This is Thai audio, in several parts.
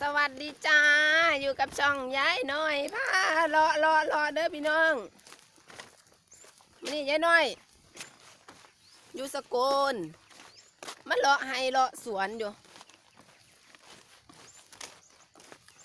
สวัสดีจ้า อยู่กับช่องยายน้อยพาเลาะเลาะเลาะเด้อพี่น้องนี่ยายน้อย อยู่สกลมันเลาะให้เลาะสวนอยู่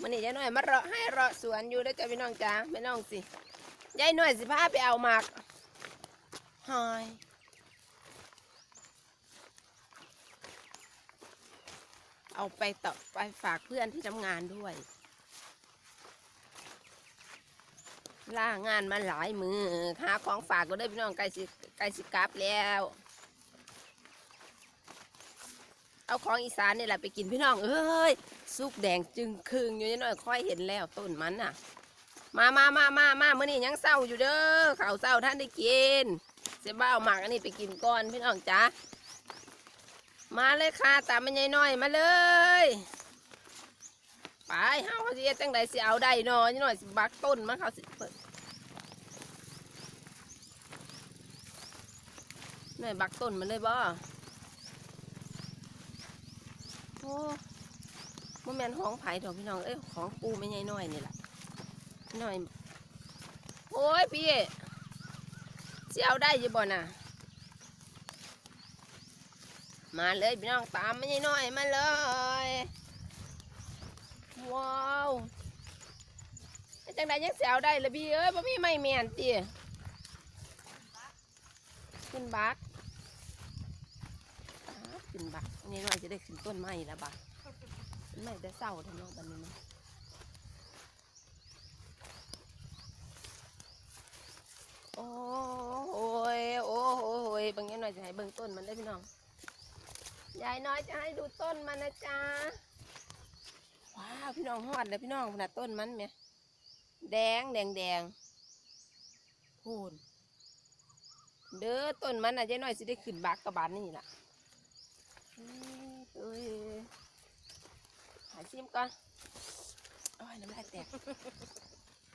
มันนี่ยายน้อยมาเลาะให้เลาะสวนอยู่เด้อจ้าพี่น้องจ้าพี่น้องสิยายน้อยสิพาไปเอาหมากหอย เอาไปต่อไปฝากเพื่อนที่ทำงานด้วย ล่างานมาหลายมือหาของฝากก็ได้พี่น้องใกล้สิใกล้สิกลับแล้ว เอาของอีสานนี่แหละไปกินพี่น้อง เอ้ยซุปแดงจึงคึงอยู่นิดหน่อยค่อยเห็นแล้วต้นมันน่ะ มามามามามาเมื่อนี้ยังเศร้าอยู่เด้อข่าวเศร้าท่านได้กินเสียบ้าเอาหมักอันนี้ไปกินก่อนพี่น้องจ้า มาเลยค่ะตามมันใหญ่น้อยมาเลยไปเฮาเขาสิเฮ็ดจังไดสิเอาได้เนาะนี่หน่อยสิบักต้นมันเขาสิเปิดหน่อยบักต้นมันเลยบ่โอ้บ่แมนของไผ่ดอกพี่น้องเอ้ยของปูไม่ใหญ่น้อยนี่แหละน้อยโอ้ยพี่เสิเอาได้ยี่บ่น่ะ มาเลยพี่น้องตามไม่ใช่น้อยมาเลย ว้าวจังใดยังแซวได้เลยพี่เอ้ยบ่มีไม่แมนตีขึ้นบักขึ้นบักนี่น้อยจะได้ขึ้นต้นไม้แล้วบักไม้ได้เศร้าทำนองบันนี้นะโอ้โอ้ยโอ้โอ้ยบางอย่างหน่อยจะให้เบิ่งต้นมันได้พี่น้อง ยายน้อยจะให้ดูต้นมันนะจ๊ะ ว้าวพี่น้องหอดเลยพี่น้องขนาดต้นมันเมียแดงแดงแดงพูนเด้อต้นมันน่ะยายน้อยสิได้ขึ้นบักกระบาลนี่ล่ะเอ้ยหาชิมก่อนโอ้ยน้ำลายแตกน้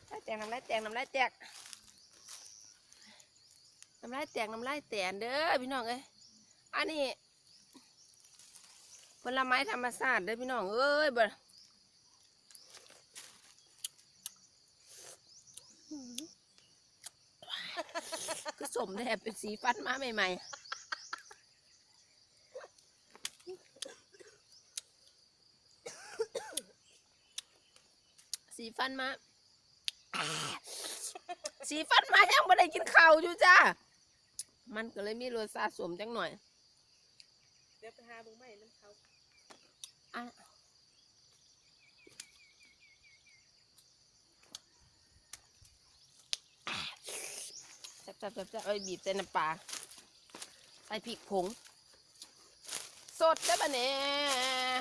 ำลายแตกน้ำลายแตกน้ำลายแตกน้ำลายแตกน้ำลายแตนเด้อพี่น้องเอ้ยอันนี้ ลไม้ธรรมชาติเด้อพี่น้องเอ้ยบ่คือสมแทบเป็นสีฟันมาใหม่ๆสีฟันมา สีฟันมายังไม่ได้กินข้าวอยู่จ้า มันก็เลยมีรสชาติสมจังหน่อย เดี๋ยวไปหาบุ้งใหม่น้ำเขา อะจับจับจับจับเอ้ยบีบใส่น้ำปลาใส่พริกผง สดได้ปะเนี่ย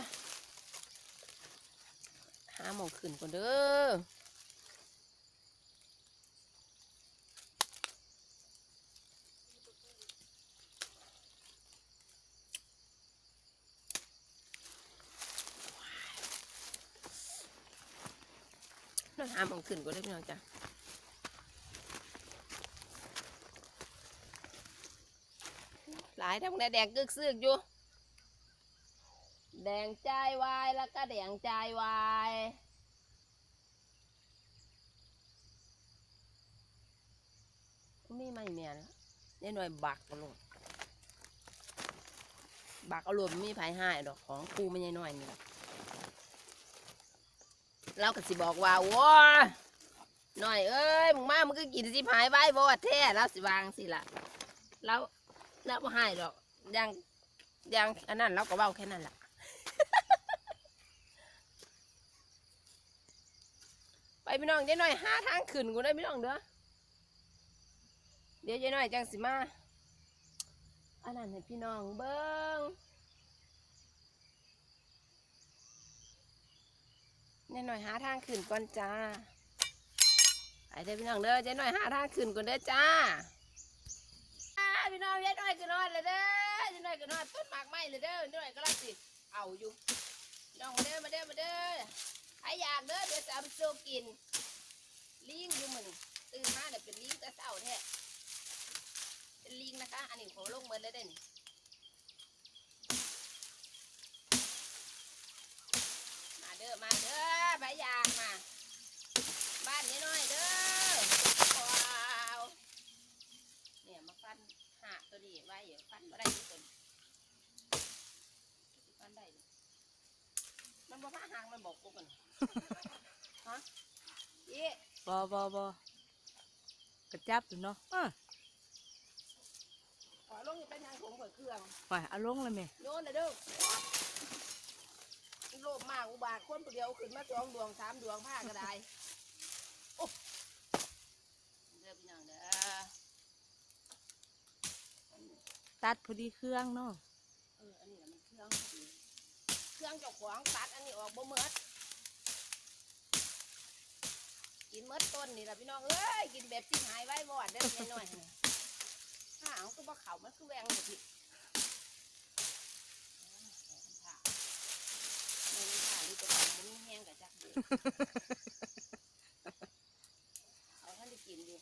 หาหมองขึ้นก่อนเด้อ หาหมองขึ้นก่อนได้พี่น้องจ้ะหลายทั้งแดงกึกซึกอยู่ แดงใจวายแล้วก็แดงใจวายนี่ไม่เมียนนี่หน่อยบักเอาลงบักเอารวมมีไผให้ดอกของกูไม่ใช่น้อยนี่ เราก็สิบอกว่าว้าหน่อยเอ้ยมึงมามึงก็กินสิพายไว้บ่แท้แล้วสิวางสิล่ะแล้วแล้วบ่ให้ดอกยังยังอันนั้นเราก็เว้าแค่นั้นละไปพี่น้องเจ๊หน่อยห้าทางขึ้นกูได้พี่น้องเด้อเดี๋ยวเจ๊หน่อยจังสิมาอันนั้นให้พี่น้องเบิ้ง เจ๊หน่อยหาทางขึ้นก่อนจ้าไปเด้อพี่น้องเด้อเจ๊หน่อยหาทางขึ้นก่อนเด้อจ้าพี่น้องเจ๊หน่อยก็นอนเลยเด้อเจ๊หน่อยก็นอนต้นหมากไม้เลยเด้อเจ๊หน่อยก็ลังสิเอาอยู่น้องมาเด้อมาเด้อมาเด้อใครอยากเด้อเดี๋ยวจะเอาไปโซกินลิงอยู่มึงตื่นมาเนี่ยเป็นลิงแต่เศร้าแท้เป็นลิงนะคะ อันนี้ผมลงเบิดเลยเด้อนี่ เด้อมาเด้อใบยางมา บ้านน้อยเด้อว้าวเนี่ยมาฟันหัตัวดีไว้อย่าฟันอะไรทุกคนฟันได้มันบอกว่าหางมันบอกกูกันฮะเอ๊บอบอบอกระจับอยู่เนาะอะขอลงไปทางผมเผื่อเครื่องไปเอาลงเลยไหมโโยนเลยเด้อ โลภมากอุบาทคนผู้เดียวขึ้นมาสองดวงสามดวงผ้าก็ได้โอ้เด้อพี่น้องเด้อตัดพอดีเครื่องเนาะเอออันนี้น่ะมันเครื่องพอดีเครื่องเจ้าของตัดอันนี้ออกบ่เมดกินเมดต้นนี่ล่ะพี่น้องเอ้ยกินแบบที่หายไว้วอดเด้อน้อยๆนี่ถ้าเอาคือบ่เขามันคือแหวงเลยพี่อ่าแม่นผ่าแม่นผ่านี่ตัว ของมันมีแห้งกับจักเดียวเอาท่านได้กินอยู่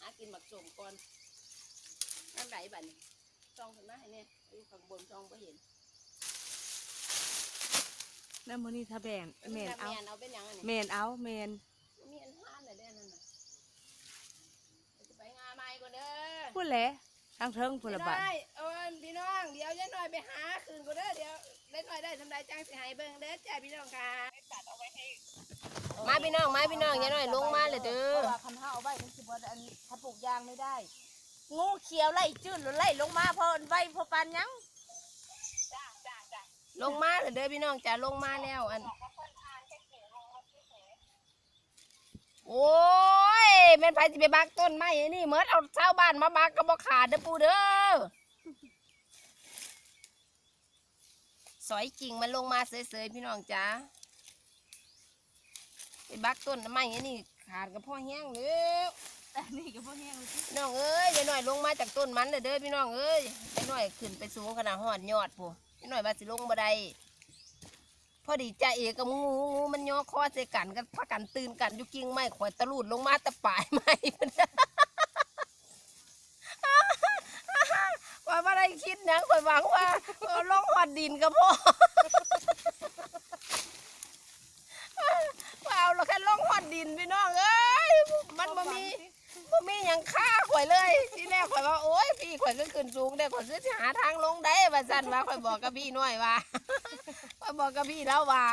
หากินหมักสมก่อนน้ำไหลบัดนี้ซองขึ้นมาให้เนี่ยอยู่ข้างบนซองบ่เห็นแล้วมื้อนี้ถ้าแบนแมนเอาแมนเอาเป็นหยังอันนี้แมนเอาแมนมีอันห้านน่ะเด้อนั่นน่ะเดี๋ยวจะไปงานใหม่ก่อนเด้อพูดแหละทางเทิงพูดละบาท ได้เอาอัน พี่น้องเดี๋ยวยายหน่อยไปหาคืนก่อนเด้อเดี๋ยวได้หน่อยได้ทำได้จังสิให้เบิ่งเด้อจ้าพี่น้องค่ะมาพี่น้องมาพี่น้องยายหน่อยลงมาเลยเด้อ ว่าคันห้าเอาไว้มันสิบ่ได้อันถ้าปลูกยางไม่ได้ งูเขียวไล่จืดหรือไล่ลงมาเพอไว้เพอปานหยังลงมาเลยเด้อพี่น้องจ้าลงมาแล้วอัน โอ้ยแม่นไผสิไปบักต้นไม้ไอ้นี่เหมือนเอาชาวบ้านมาบักก็บ่ขาดเด้อปู่เด้อ สอยกิ่งมันลงมาเสยๆพี่น้องจ้าไปบักต้นไม้ไอ้นี่ขาดกับพ่อแห้งเลยแต่นี่ก็บ่แห้งเลยสิพี่น้องเอ้ยยายหน่อยลงมาจากต้นมันเลยเด้อพี่น้องเอ้ยยายหน่อยขึ้นไปสูงขนาดหอดยอดพูยายหน่อยมาสิลงบันไดพอดีจ่าเอกกับงูงูมันย่อคอใส่กันกันพักกันตื่นกันอยู่กิ่งไม้ข่อยตะลุดลงมาแตะปลายไม้มัน ว่าบ่ได้คิดหยังข่อยหวังว่าเอาลงหอดดินกับพ่อว่าเอาแล้วแค่ลงหอดดินพี่น้องเอ้ยมันบ่มีบ่มีหยังฆ่าข่อยเลย ที่แรกข่อยว่าโอ๊ยพี่ข่อยก็ขึ้นสูงได้ข่อยคือสิหาทางลงได้ว่าซั่นว่าข่อยบอกกับพี่น้อยว่าข่อยบอกกับพี่แล้วว่า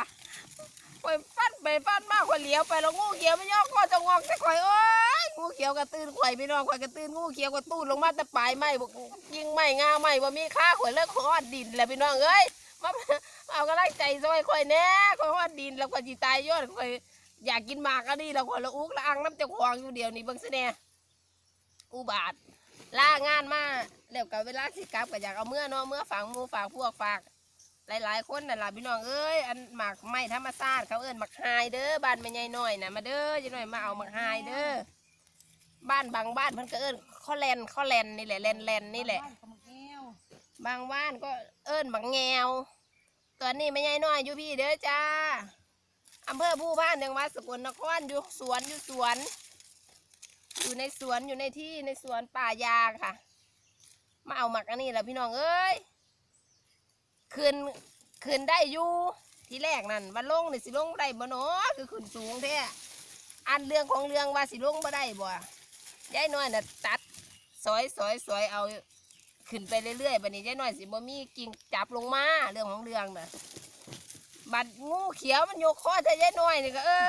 ข่อยฟันไปฟันมาข่อยเลี้ยวไปแล้วงูเขียวไมันย่อคอจะงอกแต่ข่อยโอ๊ยงูเขียวก็ตื่นข่อยพี่นองข่อยก็ตื่นงูเขียวก็ตูดลงมาแต่ปลายไม้บอกยิงไม้งาไม้บ่มีค่าข่อยเลิกฮอดดินแล้วพี่น้องเอ้ยมาเอากำลังใจซอยข่อยแน่ข่อยฮอดดินแล้วข่อยสิตายยอนข่อยอยากกินหมากก็ดีแล้วข่อยละอุกละอังน้ำเจ้าของอยู่เดียวนี่เบิ่งซะแน่อุบาทลางานมาแล้วกับเวลาสิกลับก็อยากเอาเมื่อเนาะเมื่อฝากมูฝากพวกฝาก หลายๆ คนน่ะล่ะพี่น้องเอ้ยอันหมักไม้ธรรมชาติเขาเอิ้นหมักไฮเด้อบ้านแม่ใหญ่น้อยน่ะมาเด้อจะหน่อยมาเอาหมักไฮเด้อบ้านบางบ้านเพิ่นก็เอิ้นข้อแลนข้อแลนนี่แหละแลนแลนนี่แหละ บางบ้านก็เอิ้นหมักแงวตัวนี้แม่ใหญ่น้อยอยู่พี่เด้อจ้าอำเภอผู้พานจังหวัดสกลนครอยู่สวนอยู่สวน อยู่ในสวนอยู่ในที่ในสวนป่ายางค่ะ มาเอาหมักอันนี้แหละพี่น้องเอ้ยขึ้น ขึ้นได้อยู่ที่แรกนั่นว่าลงนี่สิลงบ่ได้บ่เนาะคือขึ้นสูงแท้อันเรื่องของเรื่องว่าสิลงบ่ได้บ่ยายน้อยน่ะตัดซอยซอยซอยเอาขึ้นไปเรื่อยๆบัดนี้ยายน้อยสิบ่มีกิ่งจับลงมาเรื่องของเรื่องน่ะบัดงูเขียวมันยกคอใส่ยายน้อยนี่ก็เอ้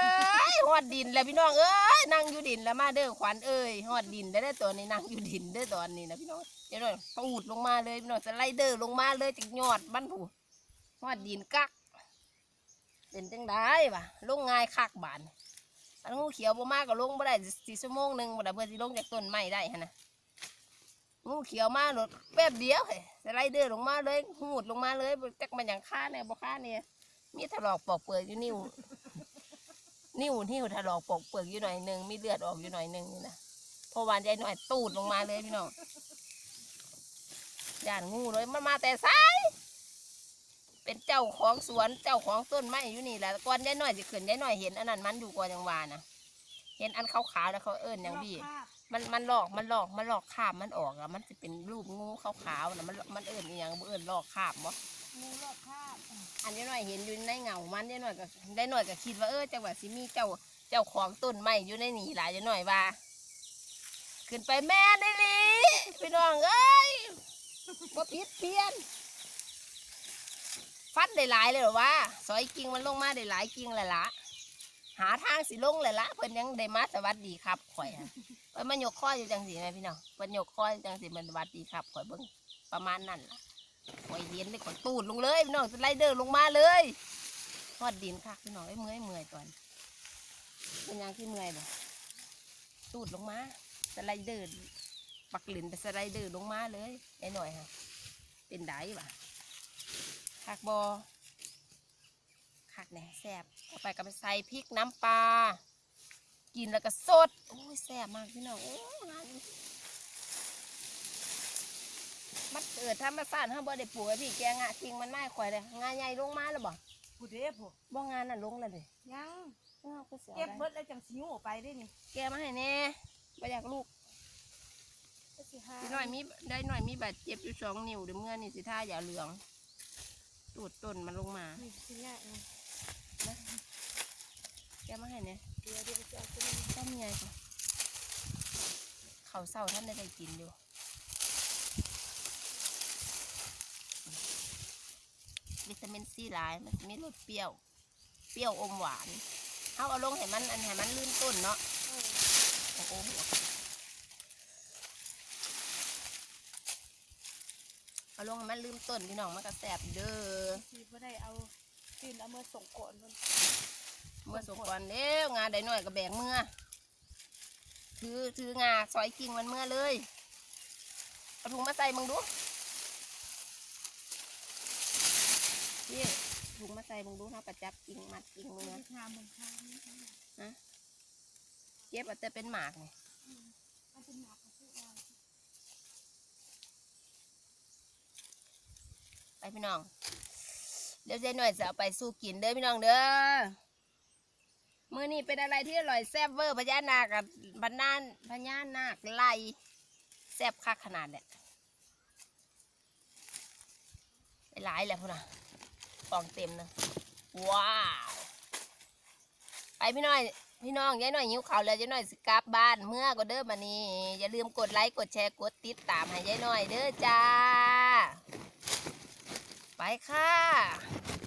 ยหอดดินแล้วพี่น้องเอ้ยนั่งอยู่ดินแล้วมาเด้อขวัญเอ้ยหอดดินได้อตัวนี้นั่งอยู่ดินเด้ตอนนี้นะพี่น้องยายน้อยตูดลงมาเลยพี่น้องสไลเดอร์ลงมาเลยจากยอดบ้านผู้ หอดดินกักเป็นจังได้ปะลงง่ายคักบานอันงูเขียวบ่มากก็ลงบ่ได้สี่ชั่วโมงหนึ่งบ่ได้เพื่อสิลงจากต้นไม้ได้ฮะนะงูเขียวมาหลดแป๊บเดียวเฮ้ยสไลเดอร์ลงมาเลยหูดลงมาเลยจักมันอย่างค่าเนี่ยบ่ค่าเนี่ยมีถลอกปอกเปลือกอยู่นิ้วนิ้วนิ้วถลอกปอกเปลือกอยู่หน่อยหนึ่งมีเลือดออกอยู่หน่อยหนึ่งนี่นะพอวานใจหน่อยตูดลงมาเลยพี่น้องย่านงูเลยมันมาแต่ซ้าย เป็นเจ้าของสวนเจ้าของต้นไม้อยู่นี่แหละก่อนยายน้อยจะขึ้นยายน้อยเห็นอันนั้นมันอยู่ก่อนจังหวานะเห็นอันขาวๆแล้วเขาเอิ้นอย่างบี้มันมันหลอกมันหลอกมันหลอกคาบมันออกอะมันจะเป็นรูปงูขาวๆนะมันมันเอิ้นอหย่างบ่เอิ้นหลอกคาบบ่งูรอบคาบอันยายน้อยเห็นอยู่ในเงามันยายน้อยก็ยายน้อยก็คิดว่าเออจังหวะสิมีเจ้าเจ้าของต้นไม้อยู่ในนี่หลายยายน้อยว่า ขึ้นไปแม่ได้ลีพี่น้องเอ้ยบ่ผิดเพี้ยน ฟัดได้หลายเลยเหรอวะซอยกิ่งมันลงมาได้หลายกิ่งเลยละหาทางสิลงเลยละเพิ่นยังได้มาสวัสดีครับข่อยอะเพิ่นมายกข้ออยู่จังสิแม่พี่น้องเพิ่นยกข้อยจังสิมันสวัสดีครับข่อยเบิ่งประมาณนั้นล่ะข่อยเห็นได้ข่อยตูดลงเลยพี่น้องไลเดอร์ลงมาเลยทอดดินคักพี่น้องไอ้เมื่อยเมื่อยก่อนเป็นยังที่เมื่อยบ่ตูดลงมาสไลเดอร์ปักหลินไปสไลเดอร์ลงมาเลยไอ้หน่อยฮะเป็นไดบ่ะ คักบอคักแหน่แซ่บเอาไปกับไปใส่พริกน้ำปลา กินแล้วก็สด โอ้ยแซ่บมากพี่น้อง โอ้ยงานมันเกิดธรรมชาติห้าบ่ได้ปลูกไอ้พี่แกงะจริงมันไม่ข่อยเลยงานใหญ่ลงมาแล้วบ่ผู้เด้ผู้บ่งานน่ะลงแล้วเด้ยังอ้าวก็เสียเก็บดายเบิดแล้วจังสิวออกไปได้นี่ แกมาให้แน่บ่อยากลูกก็สิหาสิหน่อยมีได้หน่อยมีบาดเจ็บอยู่สองนิ้วเดี๋ยวเมื่อนี่สิท่าอย่าเหลือง ตูดต้นมันลงมานี่สิยากนี่แกมาให้แน่เดี๋ยวเดี๋ยวจะเอาตัวนี้ก็มีไงก่อนเขาวเศร้าท่านได้ได้กินอยู่วิตามินซีหลายมันจะมีรสเปรี้ยว เปรี้ยวอมหวานเอาเอาลงให้มันอันให้มันลื่นต้นเนาะเออโอ้โห เอาลงให้มันลืมต้นพี่น้องมันก็แสบเด้อสิบ่ได้เอากินเอามาส่งก่อนเพิ่นเมื่อสงกรานต์เด้วงานได้หน่อยก็แบกเมื่อถือถืองาซอยกิ่งมันเมื่อเลยเอาถุงมาใส่มึงดูพี่ถุงมาใส่มึงดูนะประจับกิ่งมัดกิ่งมืองามมันข้างนี้เก็บเอาแต่เป็นหมากนี่ มันเป็นหนักของพวกเรา ไปพี่น้องเดี๋ยวเจ๊หน่อยจะเอาไปสู้กินเด้อพี่น้องเด้อมื้อนี้เป็นอะไรที่อร่อยแซ่บเวอร์พญานาคกับพญานพญานาคไล่แซ่บคักขนาดเนี่ยไปหลายแหละพุ่นน่ะกล่องเต็มนะว้าวไปพี่น้อยพี่น้องยายหน่อยหิวข้าวแล้วยายหน่อยสิกลับบ้านเมื่อก็เด้อมานี่อย่าลืมกดไลค์กดแชร์กดติดตามให้ยายหน่อยเด้อจ้า ไปค่ะ